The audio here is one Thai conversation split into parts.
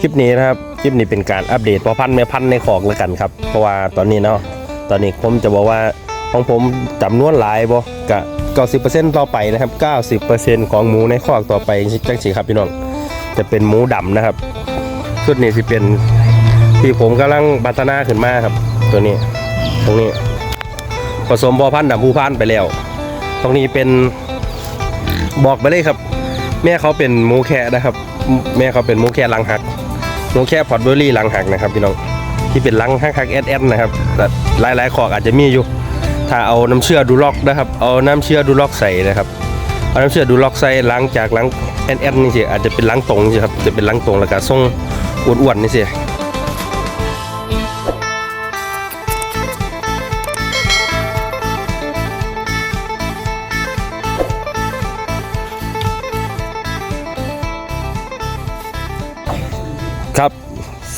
คลิปนี้นะครับ คลิปนี้เป็นการอัปเดตพอพันธุ์แม่พันธุ์ในขอกแล้วกันครับ เพราะว่าตอนนี้เนาะ ตอนนี้ผมจะบอกว่าของผมจำนวนหลายบ่กะ90%ต่อไปนะครับ 90%ของหมูในขอกต่อไปจังสิครับพี่น้อง จะเป็นหมูดำนะครับ ชุดนี้สิเป็นที่ผมกำลังพัฒนาขึ้นมาครับ ตัวนี้ ตรงนี้ ผสมพอพันธุ์ดำผู้พันธุ์ไปแล้ว ตรงนี้เป็นบอกไปเลยครับ แม่เขาเป็นหมูแคะนะครับ แม่เขาเป็นหมูแคะลังหัก โนแค่พอดเบอรี่ลังหักนะครับพี่น้องที่เป็นลังหักหักแอดแอดนะครับแต่หลายขอกอาจจะมีอยู่ ถ้าเอาน้ำเชื่อดูล็อกนะครับ เอาน้ำเชื่อดูล็อกใส่นะครับเอาน้ำเชื่อดูล็อกใส่ล้างจากล้างแอดแอดนี่สิอาจจะเป็นล้างตรงสิครับจะเป็นล้างตรงแล้วก็ทรงอ้วนๆนี่สิ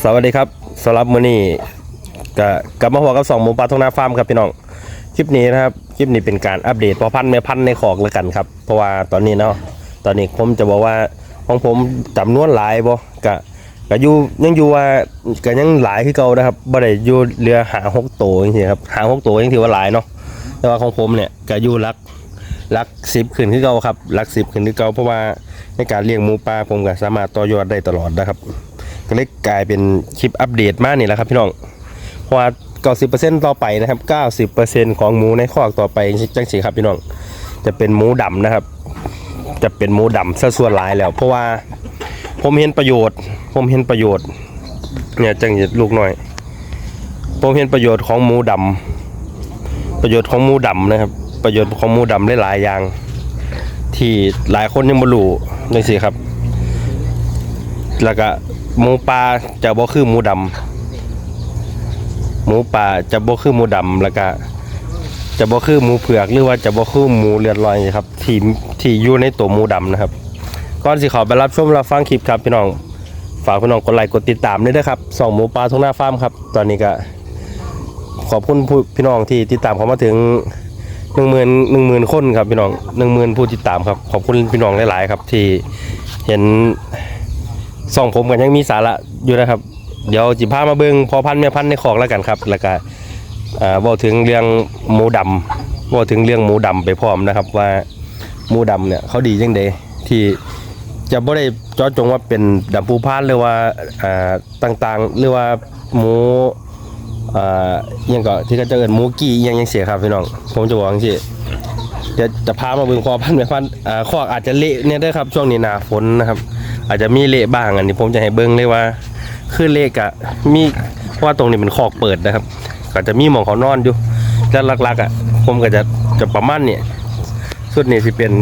สวัสดีครับสำหรับมื้อนี้ก็กลับมาพบกับสองหมูปลาทองนาฟาร์มครับพี่น้องคลิปนี้นะครับคลิปนี้เป็นการอัปเดตพอพันธุ์แม่พันธุ์ในขอกแล้วกันครับเพราะว่าตอนนี้เนาะตอนนี้ผมจะบอกว่าของผมจำนวนหลายบ่กะก็อยู่ยังอยู่ว่าก็ยังหลายคือเก่านะครับบ่ได้อยู่เรือหาหกโตวจริงๆครับหาหกโตวยังถือว่าหลายเนาะแต่ว่าของผมเนี่ยก็อยู่หลักหลักสิบขึ้นคือเก่าครับหลักสิบขึ้นคือเก่าเพราะว่าในการเลี้ยงหมูป่าผมก็สามารถต่อยอดได้ตลอดนะครับ ก็เลยกลายเป็นคลิปอัปเดตมากนี่แหละครับพี่น้องเพราะว่า90%ต่อไปนะครับ90%ของหมูในคอกต่อไปจังสีครับพี่น้องจะเป็นหมูดำนะครับ จะเป็นหมูดำซะส่วนหลายแล้ว เพราะว่าผมเห็นประโยชน์ ผมเห็นประโยชน์ เนี่ยจังสิลูกหน่อย ผมเห็นประโยชน์ของหมูดำประโยชน์ของหมูดำนะครับ ประโยชน์ของหมูดำหลายๆอย่าง ที่หลายคนยังไม่รู้จังสิครับ แล้วก็หมูป่าจะบ่คือหมูดำหมูป่าจะบ่คือหมูดำแล้วก็จะบ่คือหมูเผือกหรือว่าจะบ่คือหมูเลือดลอยครับที่ที่อยู่ในตัวหมูดำนะครับก่อนสิขอไปรับชมรับฟังคลิปครับพี่น้องฝากพี่น้องกดไลค์กดติดตามด้วยนะครับสองหมูป่าทุ่งนาฟาร์มครับ ตอนนี้ก็ขอบคุณผู้พี่น้องที่ติดตามเขามาถึงหนึ่งหมื่นหนึ่งหมื่นคนครับพี่น้องหนึ่งหมื่นผู้ติดตามครับขอบคุณพี่น้องหลาย ๆ ครับที่เห็น ส่องผมกันยังมีสาระอยู่นะครับ เดี๋ยวจิพามาเบิงพอพันแม่พันในคอกแล้วกันครับ แล้วก็อ่าบอกถึงเรื่องหมูดำบอกถึงเรื่องหมูดำไปพร้อมนะครับ ว่าหมูดำเนี่ยเขาดีจังเดที่จะบ่ได้จาะจงว่าเป็นดำปูพานหรือว่าอ่าต่างๆ หรือว่าหมูอ่ายังก็ที่เขาจะเอิ้นหมูกี้ยังยังเสียครับพี่น้องผมจะบอกจังซี่เดี๋ยวจะพามาเบิ่งพอพันธุ์แม่พันอ่าคอกอาจจะเละเนี่ยเด้ครับช่วงนี้หนาฝนนะครับ อาจจะมีเละบ้างอันนี้ผมจะให้เบิ้งเลยว่า คือเละกะมีเพราะว่าตรงนี้เป็นคอกเปิดนะครับ ก็จะมีหมองเขานอนอยู่แล้วหลักๆอะผมก็จะจะประมาณเนี่ยสุดนี้สิเป็น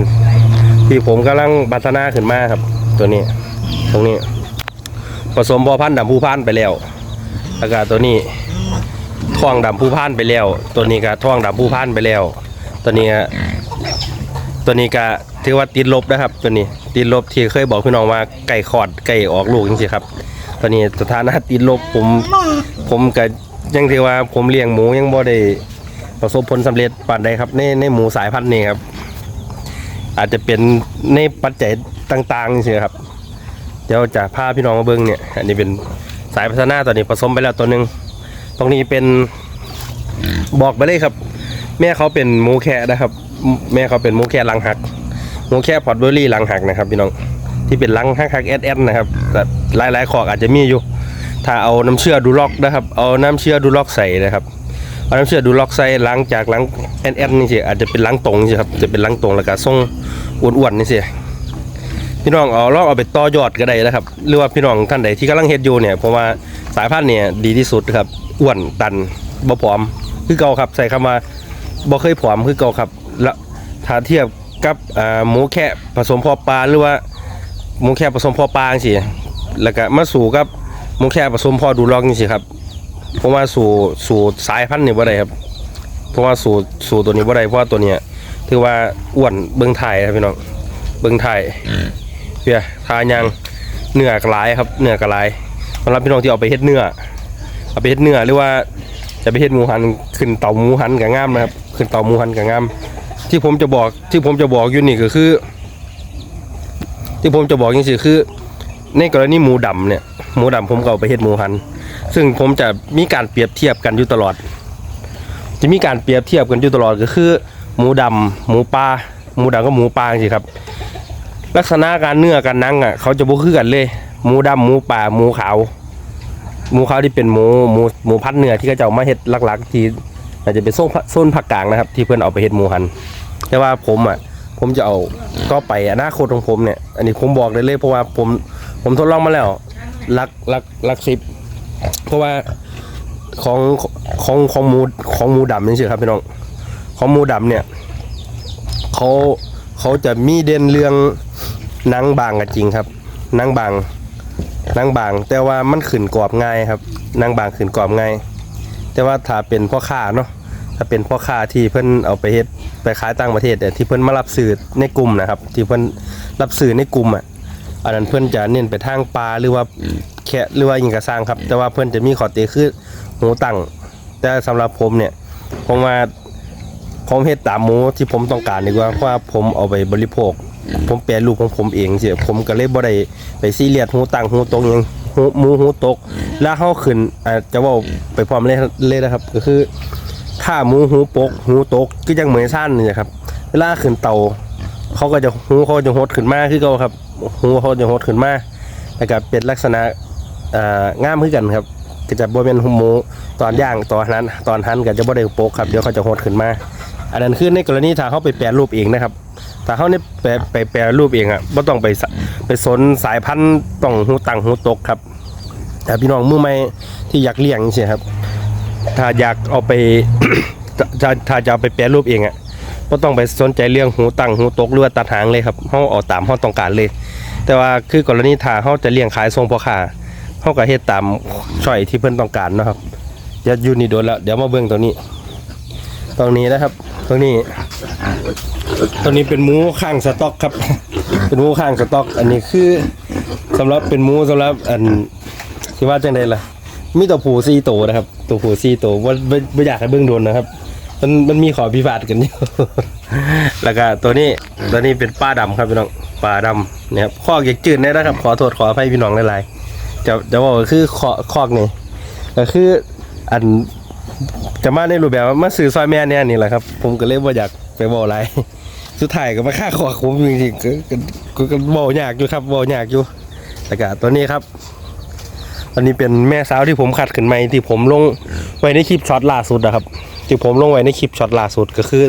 ที่ผมกำลังพัฒนาขึ้นมาครับ ตัวนี้ ตรงนี้ ผสมพอพันธุ์ดำผู้พันธ์ไปแล้วแล้วก็ตัวนี้ท่องดำผู้พันธ์ไปแล้ว ตัวนี้ก็ท่องดำผู้พันธ์ไปแล้ว ตัวนี้ตัวนี้ก็ ถือว่าติดลบนะครับ ตัวนี้ติดลบที่เคยบอกพี่น้องว่าไก่ขอดไก่ออกลูกจริงๆครับตัวนี้สถานะติดลบผม ผมก็ยังถือว่าผมเลี้ยงหมูยังบ่ได้ประสบผลสำเร็จปานใดครับในในหมูสายพันธุ์นี้ครับ อาจจะเป็นในปัจจัยต่างๆนี่ครับ เดี๋ยวจะพาพี่น้องมาเบิ่งเนี่ยอันนี้เป็นสายพัฒนาตัวนี้ผสมไปแล้วตัวหนึ่งตรงนี้เป็นบอกไปเลยครับ แม่เขาเป็นหมูแคะนะครับ แม่เขาเป็นหมูแคะลังหัก หมูแคะพอดเบอรี่ลังหักนะครับพี่น้องที่เป็นลังหักหักแอดแอดนะครับแต่หลายๆขอกอาจจะมีอยู่ ถ้าเอาน้ำเชื่อดูล็อกนะครับ เอาน้ำเชื่อดูล็อกใส่นะครับเอาน้ำเชื่อดูล็อกใส่ล้างจากล้างแอดแอดนี่สิอาจจะเป็นล้างตรงสิครับจะเป็นล้างตรงแล้วก็ทรงอ้วนๆนี่สิพี่น้องเอาลองเอาไปต่อยอดก็ได้นะครับ หรือว่าพี่น้องท่านใดที่กำลังเฮ็ดอยู่เนี่ยเพราะว่าสายพันธุ์เนี่ยดีที่สุดครับอ้วนตันบ่ผอม คือเก่าครับใส่คำว่าบ่เคยผอมคือเก่าครับแล้วถ้าเทียบ กับอ่าหมูแคะผสมพอปลาหรือว่าหมูแคะผสมพอปลาจังซี่แล้วก็มาสู่กับหมูแคะผสมพอดูลองจังซี่ครับผมว่าสู่สู่สายพันธุ์นี่บ่ได้ครับ เพราะว่าสู่สู่ตัวนี้บ่ได้เพราะว่าตัวเนี้ยถือว่าอ้วนเบิ่งถ่ายครับพี่น้องเบิ่งถ่ายเพียทายังเนื้อกหลายครับเนื้อกหลายสำหรับพี่น้องที่เอาไปเฮ็ดเนื้อเอาไปเฮ็ดเนื้อหรือว่าจะไปเฮ็ดหมูหันขึ้นเตาหมูหันกับงามนะครับ ขึ้นเตาหมูหันกับงาม ที่ผมจะบอกที่ผมจะบอกอยู่นี่ก็คือ ที่ผมจะบอกจริงๆคือ ในกรณีหมูดำเนี่ยหมูดำผมก็เอาไปเฮ็ดหมูหัน ซึ่งผมจะมีการเปรียบเทียบกันอยู่ตลอด จะมีการเปรียบเทียบกันอยู่ตลอดก็คือ หมูดำหมูป่าหมูดำก็หมูป่าจริงครับ ลักษณะการเนื้อการหนังอะเขาจะบ่คือกันเลย หมูดำหมูป่าหมูขาวหมูขาวที่เป็นหมูหมูหมูพันเนื้อที่เขาจะเอามาเฮ็ดหลักๆ ที่อาจจะเป็นโซนโซนภาคกลางนะครับ ที่เพื่อนเอาไปเฮ็ดหมูหัน แต่ว่าผมอะ ผมจะเอาก็ไปอนาคตของผมเนี่ย อันนี้ผมบอกได้เลยเพราะว่าผมผมทดลองมาแล้วลักลักลักสิบเพราะว่าของของของหมูของหมูดำนี่สิครับพี่น้องของหมูดำเนี่ยเขาเขาจะมีเด่นเรื่องนังบางกันจริงครับนังบางนังบาง แต่ว่ามันขึ้นกรอบง่ายครับนังบางขึ้นกรอบง่าย แต่ว่าถ้าเป็นพ่อค้าเนาะ ถ้าเป็นพ่อค้าที่เพิ่นเอาไปเฮ็ดไปขายต่างประเทศเนี่ยที่เพิ่นมารับซื้อในกลุ่มนะครับ ที่เพิ่นรับซื้อในกลุ่มอะอันนั้นเพิ่นจะเน้นไปทางปลาหรือว่าแคหรือว่าอิงกระสร้างครับ แต่ว่าเพิ่นจะมีข้อตีคือหมูตั้งแต่สำหรับผมเนี่ยผมว่าผมเฮ็ดตามหมูที่ผมต้องการดีกว่าเพราะว่าผมเอาไปบริโภค ผมแปรรูปของผมเองเสียผมก็เลยบ่ได้ไปซีเรียสหูตั้งหูตรงยังหูหมูหูตก แล้วเฮาขึ้นอาจจะว่าไปพร้อมเลยเลยนะครับ ก็คือ ถ้าหมูหูปก หูตกก็ยังเหมือนสั้นนี่ครับ เวลาขึ้นเตาเขาก็จะหูเขาจะหดขึ้นมาคือเขาครับหูเขาจะหดขึ้นมาแล้วก็เป็นลักษณะอ่ามขึ้นกันครับก็จะบ่เป็นหูหมูตอนย่างตอนนั้น ตอนหันก็จะบ่ได้ปกครับเดี๋ยวเขาจะหดขึ้นมา อันนั้นคือในกรณีถ้าเขาไปแปรรูปเองนะครับถ้าเขาเนี่ยแปไปแปรรูปเองอะบ่ต้องไปไปสนสายพันธุ์ต้องหูตังหูตกครับแต่พี่น้องมือใหม่ที่อยากเลี้ยงใช่ครับ ถ้าอยากเอาไป ถ้าถ้าจะเอาไปแปรรูปเองอะก็ต้องไปสนใจเรื่องหูตั้งหูตกหรือว่าตัดหางเลยครับเฮาเอาตามเฮาต้องการเลย แต่ว่าคือกรณีถ้าเฮาจะเลี้ยงขายทรงพ่อค้าเฮาก็เฮ็ดตามช่อยที่เพิ่อนต้องการเนาะครับอย่าอยู่นี่โดนแล้วเดี๋ยวมาเบิ่งตัวนี้ ตรงนี้นะครับ ตรงนี้ ตรงนี้เป็นหมูข้างสต็อกครับ เป็นหมูข้างสต็อก อันนี้คือสำหรับเป็นหมูสำหรับอันที่ว่าจังไดล่ะ มีตัวผู้สี่ตัวนะครับ ตัวผู้สี่ตัวว่าไม่ไม่อยากให้เบิ่งโดนนะครับ มันมันมีขอพิพาทกันอยู่ แล้วก็ตัวนี้ตัวนี้เป็นป้าดำครับพี่น้องป้าดำเนี่ยครับคอกอยากจืดแน่นะครับ ขอโทษขออภัยพี่น้องหลายๆจะจะบอกว่าคือคอคอกนี่ก็คืออันจะมาในรูปแบบว่ามาซื้อซอยแม่เนี่ยนี่แหละครับ ผมก็เลยว่าอยากไปบอกอะไร สุดท้ายก็มาฆ่าคอกผมจริงๆก็ก็ก็ก็บอกยากอยู่ครับบอกยากอยู่แล้วก็ตัวนี้ครับ อันนี้เป็นแม่สาวที่ผมขัดขึ้นใหม่ที่ผมลงไว้ในคลิปช็อตล่าสุดนะครับ ที่ผมลงไว้ในคลิปช็อตล่าสุดก็คือ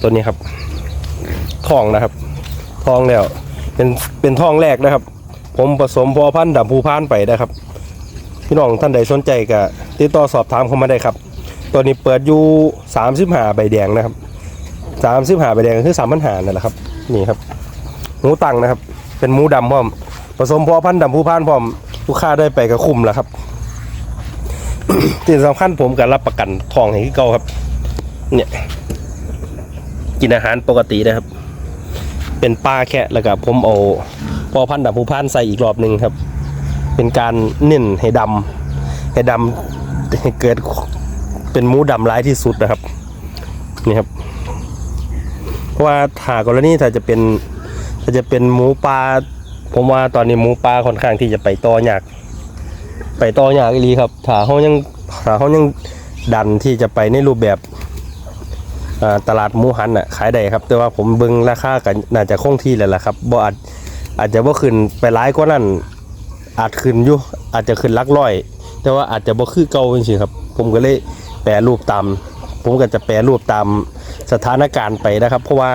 ตัวนี้ครับทองนะครับทองแล้ว เป็นเป็นทองแรกนะครับ ผมผสมพอพันธุ์ดำภูพานไปนะครับ พี่น้องท่านใดสนใจก็ติดต่อสอบถามเข้ามาได้ครับ ตัวนี้เปิดอยู่สามสิบห้าใบแดงนะครับสามสิบห้าใบแดงคือสามพันหานั่นแหละครับนี่ครับหมูตังนะครับ เป็นหมูดำพร้อม ผสมพอพันธุ์ดำภูพานพร้อม ลูกค้าได้ไปก็คุ้มแล้วครับที่สำคัญผมก็รับประกันทองให้คือเก่าครับ เนี่ย กินอาหารปกตินะครับ เป็นปลาแค่แล้วก็ผมเอาพอพันธุ์ดำภูพานใส่อีกรอบหนึ่งครับ เป็นการเน้นให้ดำให้ดำให้เกิดเป็นหมูดำร้ายที่สุดนะครับนี่ครับ เพราะว่าถ้ากรณีถ้าจะเป็นถ้าจะเป็นหมูปลา ผมว่าตอนนี้หมูปลาค่อนข้างที่จะไปต่อยากไปต่อยากอีหลีครับถ้าเขายังถ้าเขายังดันที่จะไปในรูปแบบตลาดหมูหันอะขายได้ครับ แต่ว่าผมเบิ่งราคากันน่าจะคงที่แล้วล่ะครับบ่อาจอาจจะบ่ขึ้นไปหลายกว่านั้นอาจขึ้นอยู่อาจจะขึ้นลักร้อย แต่ว่าอาจจะบ่คือเก่าจริงๆครับ ผมก็เลยแปรรูปตาม ผมก็จะแปรรูปตามสถานการณ์ไปนะครับ เพราะว่า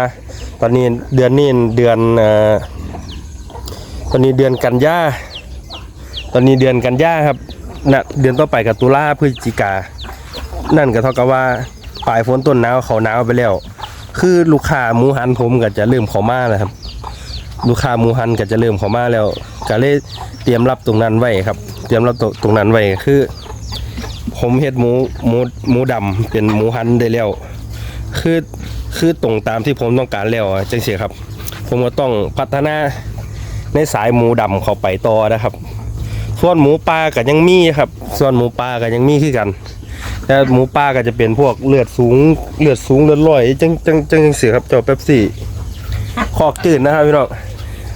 ตอนนี้เดือนนี้เดือนเอ่อ อนนี้เดือนกันยาตอนนี้เดือนกันยาครับนะเดือนต่อไปกับตุลาพฤศจิกา นั่นก็เท่ากับว่าปลายฝนต้นหนาวเขาหนาวไปแล้ว คือลูกค้าหมูหันผมก็จะเริ่มเขามาแล้วครับ ลูกค้าหมูหันก็จะเริ่มเขามาแล้วก็เลยเตรียมรับตรงนั้นไว้ครับ เตรียมรับตรงนั้นไว้คือ ผมเฮ็ดหมูหมูหมูดำเป็นหมูหันได้แล้ว คือคือตรงตามที่ผมต้องการแล้วจังเสียครับ ผมก็ต้องพัฒนา ในสายหมูดำเข้าไปต่อนะครับ ส่วนหมูป่าก็ยังมีครับ ส่วนหมูป่าก็ยังมีคือกัน แต่หมูป่าก็จะเป็นพวกเลือดสูงเลือดสูงเลือดลอยจังจังจังเสียครับเจ้าเป๊ปซี่คอกจืดนะครับพี่น้อง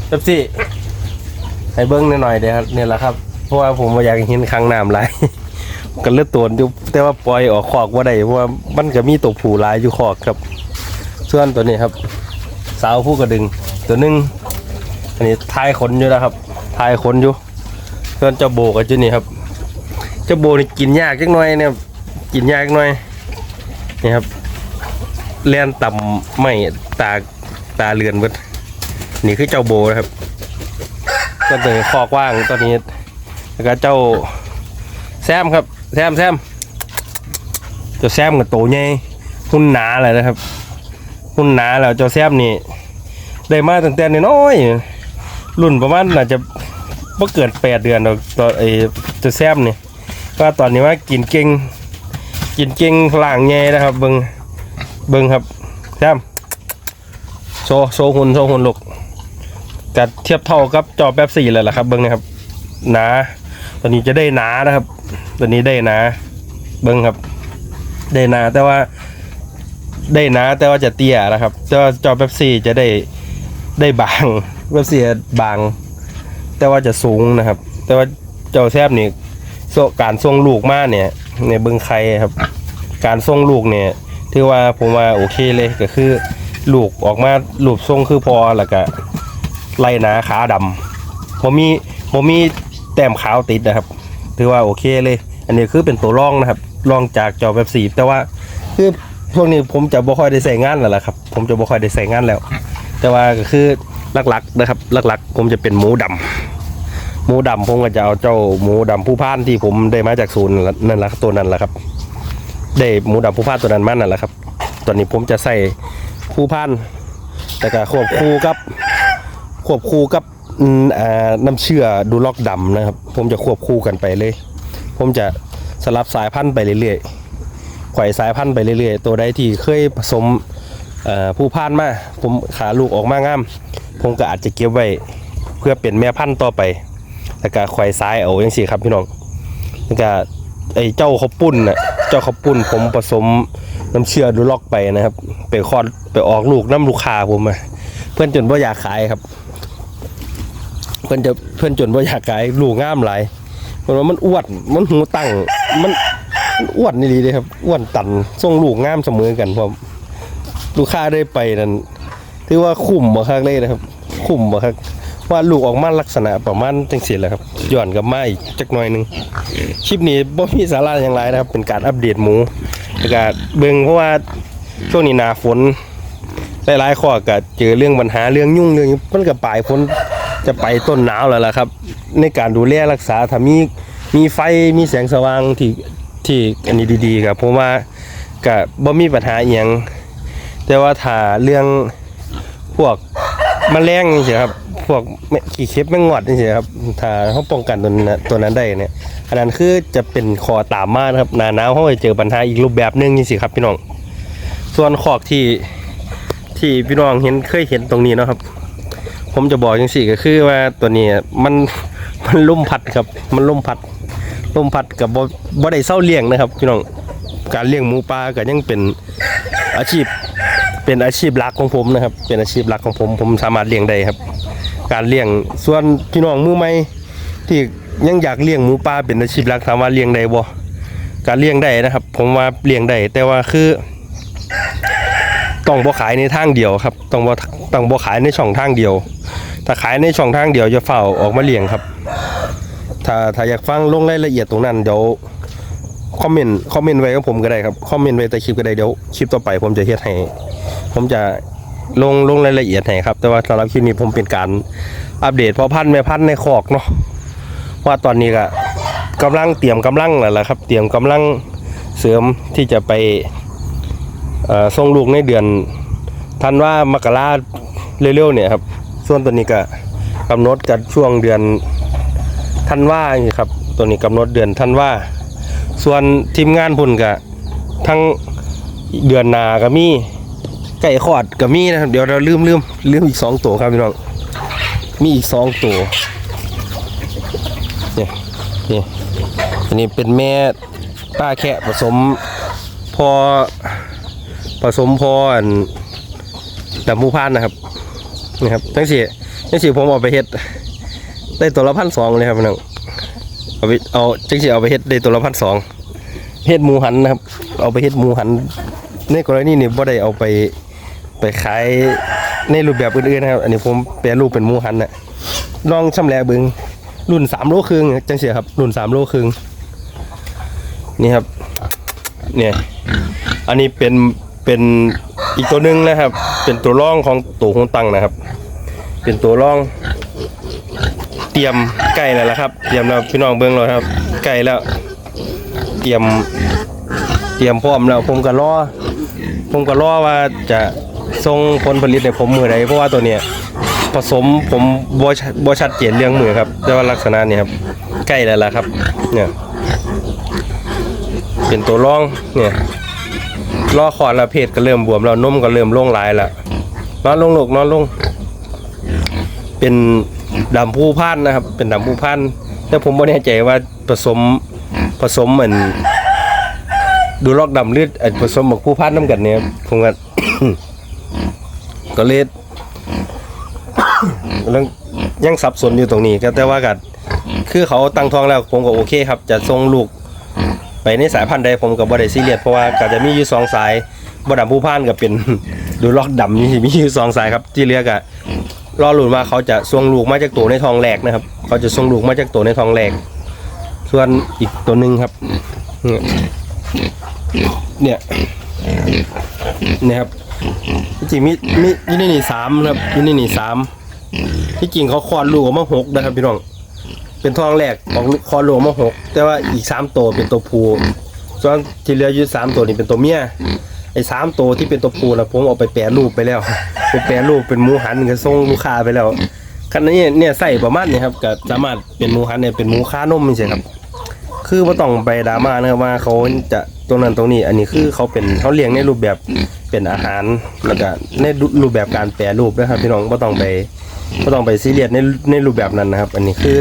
เป๊ปซี่ให้เบิ้งหน่อยเดี๋ยวเนี่ยแหละครับเพราะว่าผมอยากเห็นครั้งน้ำไหลายก็เลือดตัวอยู่แต่ว่าปล่อยออกคอกว่าได้เพราะว่ามันก็มีตัวผู้ลายอยู่คอกครับ ส่วนตัวนี้ครับ สาวผู้กระดึง ตัวหนึง อันนี้ทายขนอยู่นะครับทายขนอยู่ส่วนเจ้าโบกับเจ้านี่ครับ เจ้าโบนี่กินยากจักหน่อยเนี่ยกินยากจักหน่อยนี่ครับเลียนต่ำไม่ตาตาเลือนเบิดนี่คือเจ้าโบนะครับก็ตัวนี้คอกว้างตัวนี้แล้วก็เจ้าแซมครับ แซมแซมเจ้าแซมกับโตใหญ่หุ่นหนาเลยนะครับหุ่นหนาแล้วเจ้าแซมนี่ได้มาตั้งแต่น้อยๆ รุ่นประมาณน่าจะบ่เกินแปดเดือนดอกตัวไอ้จ้าแซมนี่ว่าตอนนี้ว่ากินเก่งกินเก่งล่างแง่นะครับ เบิงเบิงครับแซมโชโชหุ่นโชหุ่นลูกกัเทียบเท่ากับจอแป๊บสี่เลยล่ะครับ เบิงนะครับหนาตัวนี้จะได้หนานะครับตัวนี้ได้หนาเบิ้งครับ ได้หนาแต่ว่าได้หนาแต่ว่าจะเตี้ยนะครับแต่ว่าจอเป๊ปซี่จะได้ ได้บางเป๊ปซี่บาง แต่ว่าจะสูงนะครับ แต่ว่าเจ้าแซบนี่โซการทรงลูกมาเนี่ยในเบิ้งใครครับ การทรงลูกเนี่ยถือว่าผมว่าโอเคเลยก็คือลูกออกมาลูกทรงคือพอแล้วก็ไล่หนาขาดำผมมีผมมีแต้มขาวติดนะครับ ถือว่าโอเคเลย อันนี้คือเป็นตัวร่องนะครับร่องจากจอแบบสีแต่ว่าคือพวกนี้ผมจะบ่ค่อยได้ใส่งานแล้วล่ะครับ ผมจะบ่ค่อยได้ใส่งานแล้ว แต่ว่าก็คือหลักๆนะครับ หลักๆ ผมจะเป็นหมูดำหมูดำผมก็จะเอาเจ้าหมูดำผู้พานที่ผมได้มาจากศูนย์นั่นแหละตัวนั้นแหละครับ ได้หมูดำผู้พานตัวนั้นมานั่นแหละครับ ตอนนี้ผมจะใส่ผู้พานแต่ก็ควบคู่กับควบคู่กับอืมอ่าน้ำเชื่อดูล็อกดำนะครับ ผมจะควบคู่กันไปเลย ผมจะสลับสายพันธุ์ไปเรื่อยๆไขว่สายพันธุ์ไปเรื่อยๆ ตัวใดที่เคยผสม ผู้พานมาผมขาลูกออกมางาม ผมก็อาจจะเก็บไว้เพื่อเป็นแม่พันธุ์ต่อไป แล้วก็ไขว่สายเอาอย่างสี่ครับพี่น้องแล้วก็ไอ้เจ้าข้าวปุ้นน่ะเจ้าข้าวปุ้นผมผสมน้ำเชื่อดูล็อกไปนะครับ ไปคลอดไปออกลูกน้ำลูกคาผมอะเพื่อนจนว่าอยากขายครับ เพื่อนจะเพื่อนจนว่าอยากขายลูกงามหลายเพราะว่ามันอ้วนมันหูตั้งมันมันอ้วนนี่ดีเลยครับอ้วนตันทรงลูกงามเสมอกันผม ลูกค้าได้ไปนั่นถือว่าคุ้มบ่คักเลยนะครับ คุ้มบ่คักว่าลูกออกมาลักษณะประมาณจังซี่แหละครับย้อนกับมาอีกจักหน่อยหนึงคลิปนี้บ่มีสาระอย่างไรนะครับ เป็นการอัปเดตหมูแล้วก็เบิ่งเพราะว่าช่วงนี้หนาฝนหลายๆข้อก็เจอเรื่องปัญหาเรื่องยุ่งเรื่องมันก็ปลายพ้นจะไปต้นหนาวแล้วล่ะครับ ในการดูแลรักษาถ้ามีมีไฟมีแสงสว่างที่ที่อันนี้ดีๆครับผมว่าก็บ่มีปัญหาอหยัง แต่ว่าถ้าเรื่องพวกแมลงนี่สิครับ พวกแม่ขี้เข็บแมงงอดนี่สิครับถ้าเขาป้องกันตัวนั้นตัวนั้นได้เนี่ยอันนั้นคือจะเป็นคอตามมานะครับหนาหนาวเขาจะเจอปัญหาอีกรูปแบบหนึงนี่สิครับพี่น้อง ส่วนขอกที่ที่พี่น้องเห็นเคยเห็นตรงนี้เนาะครับ ผมจะบอกอย่างสี่ก็คือว่าตัวนี้มันมันลุ่มพัดครับ มันลุ่มพัดลุ่มพัดกับบ่บ่ได้เศร้าเลี้ยงนะครับพี่น้องการเลี้ยงหมูปลาก็ยังเป็นอาชีพ เป็นอาชีพหลักของผมนะครับ เป็นอาชีพหลักของผม ผมสามารถเลี้ยงได้ครับ การเลี้ยงส่วนพี่น้องมือใหม่ที่ยังอยากเลี้ยงหมูปลาเป็นอาชีพหลักถามว่าเลี้ยงได้บ่การเลี้ยงได้นะครับ ผมว่าเลี้ยงได้แต่ว่าคือต้องบ่ขายในทางเดียวครับ ต้องบ่ต้องบ่ขายในช่องทางเดียว ถ้าขายในช่องทางเดียวจะเฝ้าออกมาเลี้ยงครับ ถ้าถ้าอยากฟังลงรายละเอียดตรงนั้นเดี๋ยวคอมเมนต์คอมเมนต์ไว้กับผมก็ได้ครับคอมเมนต์ไว้ใต้คลิปก็ได้เดี๋ยวคลิปต่อไปผมจะเฮ็ดให้ ผมจะลงลงรายละเอียดให้ครับ แต่ว่าสำหรับคลิปนี้ผมเป็นการอัปเดตพ่อพันธุ์แม่พันธุ์ในคอกเนาะว่าตอนนี้ก็กำลังเตรียมกำลังแล้วล่ะครับ เตรียมกำลังเสริมที่จะไปส่งลูกในเดือนธันว่ามกราเร็วๆเนี่ยครับ ส่วนตัวนี้ก็กำหนดกันช่วงเดือนธันว่าครับ ตัวนี้กำหนดเดือนธันวาส่วนทีมงานพุ่นก็ทั้งเดือนหนาก็มี ไก่ขอดก็มีนะครับ เดี๋ยวเราลืมลืมลืมอีกสองตัวครับพี่น้อง มีอีกสองตัวเนี่ยนี่อันนี้เป็นแม่ป้าแค่ผสมพอผสมพออันดำมูพานนะครับนี่ครับทั้งสี่ทั้งสี่ผมเอาไปเฮ็ด ได้ตัวละพันสองเลยครับพี่น้องเอาไปเอาจังสิเอาไปเฮ็ดได้ตัวละพันสองเฮ็ดหมูหันนะครับ เอาไปเฮ็ดหมูหันในกรณีนี้บ่ได้เอาไป ไปขายในรูปแบบอื่นๆนะครับอันนี้ผมแปลรูปเป็นหมูหันน่ะลองชำแหละเบิงรุ่นสามโลครึ่งจังเสียครับ รุ่นสามโลครึ่งนี่ครับ เนี่ย อันนี้เป็นเป็นอีกตัวหนึ่งนะครับ เป็นตัวร่องของตัวคงตังนะครับ เป็นตัวร่อง เตรียมไก่แล้วละครับ เตรียมแล้วพี่น้องเบิ้งเลยครับ ไก่แล้ว เตรียม เตรียมพร้อมแล้ว ผมก็รอผมก็รอว่าจะ ส่งผลผลิตให้ผมมือใดเพราะว่าตัวเนี้ยผสมผมบ่ชัดบ่ชัดเจนเรื่องมือครับแต่ว่าลักษณะนี้ครับใกล้แล้วล่ะครับ เนี่ยเป็นตัวร่องเนี่ยล่อคอแล้วเพศก็เริ่มบวมแล้วนมก็เริ่มล่งลายล้วนอนลงลกนอนลง เป็นดำผู้พันนะครับ เป็นดำผู้พันแต่ผมไม่แน่ใจว่าผสมผสมเหมือนดูลอกดำเลือดผสมกับผู้พันน้ำกันเนี่ยครับผมก็ ก็เลยเรื่องยังสับสนอยู่ตรงนี้ก็แต่ว่ากันคือเขาตั้งท้องแล้วผมก็โอเคครับ จะส่งลูก ไปในสายพันธุ์ใดผมกับบ่ได้ซีเรียสเพราะว่าก็จะมีอยู่สองสายบ่ดำผู้พันกับเป็นดูลอกดำนี่มีอยู่สองสายครับ ที่เรียกอะรอหลุนว่าเขาจะส่งลูกมาจากตัวในทองแรกนะครับ เขาจะส่งลูกมาจากตัวในทองแรกส่วนอีกตัวหนึ่งครับ เนี่ยเนี่ยครับ จริงมีมีอยู่ในนี่สามนะครับอยู่ในนี่สามที่จริงเขาคลอดลูกออกมาหกนะครับพี่น้องเป็นท้องแรกออกคลอดลูกออกมาหกแต่ว่าอีกสามตัวเป็นตัวผู้ส่วนที่เหลืออยู่สามตัวนี่เป็นตัวเมียไอ้สามตัวที่เป็นตัวผู้นะผมเอาไปแปรรูปไปแล้วไปแปรรูปเป็นหมูหันก็ส่งลูกค้าไปแล้วคันนี้เนี่ยใส่ประมาณนี้ครับก็สามารถเป็นหมูหันเนี่ยเป็นหมูค้านมใช่ครับ คือว่าต้องไปดราม่านะครับว่าเขาจะ ตรงนั้นตรงนี้อันนี้คือเขาเป็นเขาเลี้ยงในรูปแบบเป็นอาหารแล้วก็ในรูปแบบการแปรรูปนะครับพี่น้องก็ต้องไปก็ต้องไปซีเรียสในในรูปแบบนั้นนะครับ อันนี้คือ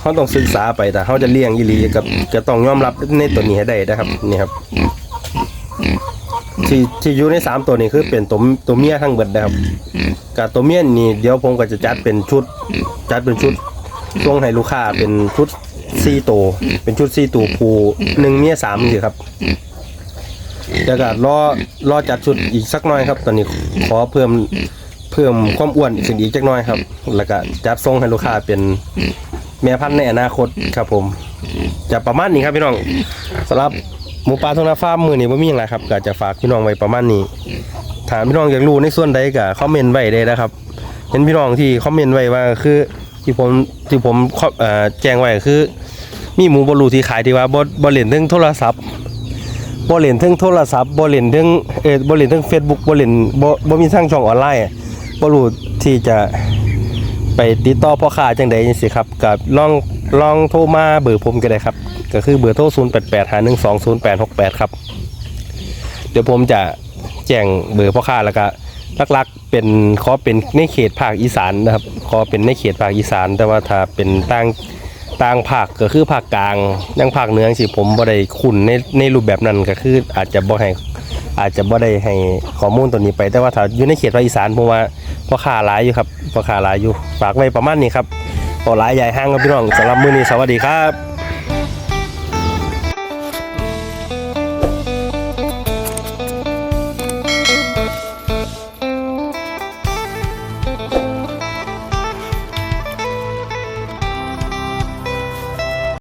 เขาต้องศึกษาไปแต่เขาจะเลี้ยงยีรีกับจะต้องยอมรับในตัวนี้ให้ได้นะครับนี่ครับที่ที่อยู่ในสามตัวนี้คือเป็นตัวตัวเมียทั้งเบิดนะครับกับตัวเมียนี่เดี๋ยวผมก็จะจัดเป็นชุด จัดเป็นชุดช่วงให้ลูกค้าเป็นชุด สี่ตัว เป็นชุดสี่ตัวผูหนึ่งเมียสามสิครับเดี๋ยวก็รอรอจัดชุดอีกสักหน่อยครับ ตอนนี้ขอเพิ่มเพิ่มความอ้วนอีกอีกจักหน่อยครับ แล้วก็จัดทรงให้ลูกค้าเป็นแม่พันธุ์ในอนาคตครับ ผม จะประมาณนี้ครับพี่น้องสำหรับหมูปลาทงนาฟาร์มมือนี้ว่ามีอย่างไรครับก็จะฝากพี่น้องไว้ประมาณนี้ถามพี่น้องอยากรู้ในส่วนใดก็คอมเมนต์ไว้ได้นะครับ เห็นพี่น้องที่คอมเมนต์ไว้ว่าคือ ที่ผมที่ผมเอ่อแจ้งไว้คือ มีหมูบอลูที่ขายที่ว่าบ่บ่เล่นถึงโทรศัพท์บ่เล่นถึงโทรศัพท์บ่เล่นถึงเออบ่เล่นถึง Facebook บ่เล่นบ่บ่มีทางช่องออนไลน์บ่รู้ที่จะไปติดต่อพ่อค้าจังใดจังซี่ครับก็ลองลองโทรมาเบอร์ผมก็ได้ครับ ก็คือเบอร์โทร0885120868 ครับ เดี๋ยวผมจะแจ้งเบอร์พ่อค้าแล้วก็ ลักๆเป็นขอเป็นในเขตภาคอีสานนะครับขอเป็นในเขตภาคอีสาน แต่ว่าถ้าเป็นต่างต่างภาคก็คือภาคกลางยังภาคเหนือสิผมบ่ได้คุ้นในในรูปแบบนั้นก็คืออาจจะบ่ให้อาจจะบ่ได้ให้ข้อมูลตัวนี้ไป แต่ว่าถ้าอยู่ในเขตภาคอีสานผมว่าพ่อค้าหลายอยู่ครับพ่อค้าหลายอยู่ฝากไว้ประมาณนี้ครับพอหลายใหญ่ห้างครับพี่น้องสำหรับมื้อนี้สวัสดีครับ